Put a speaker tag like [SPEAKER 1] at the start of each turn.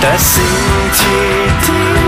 [SPEAKER 1] แต่สิ่ง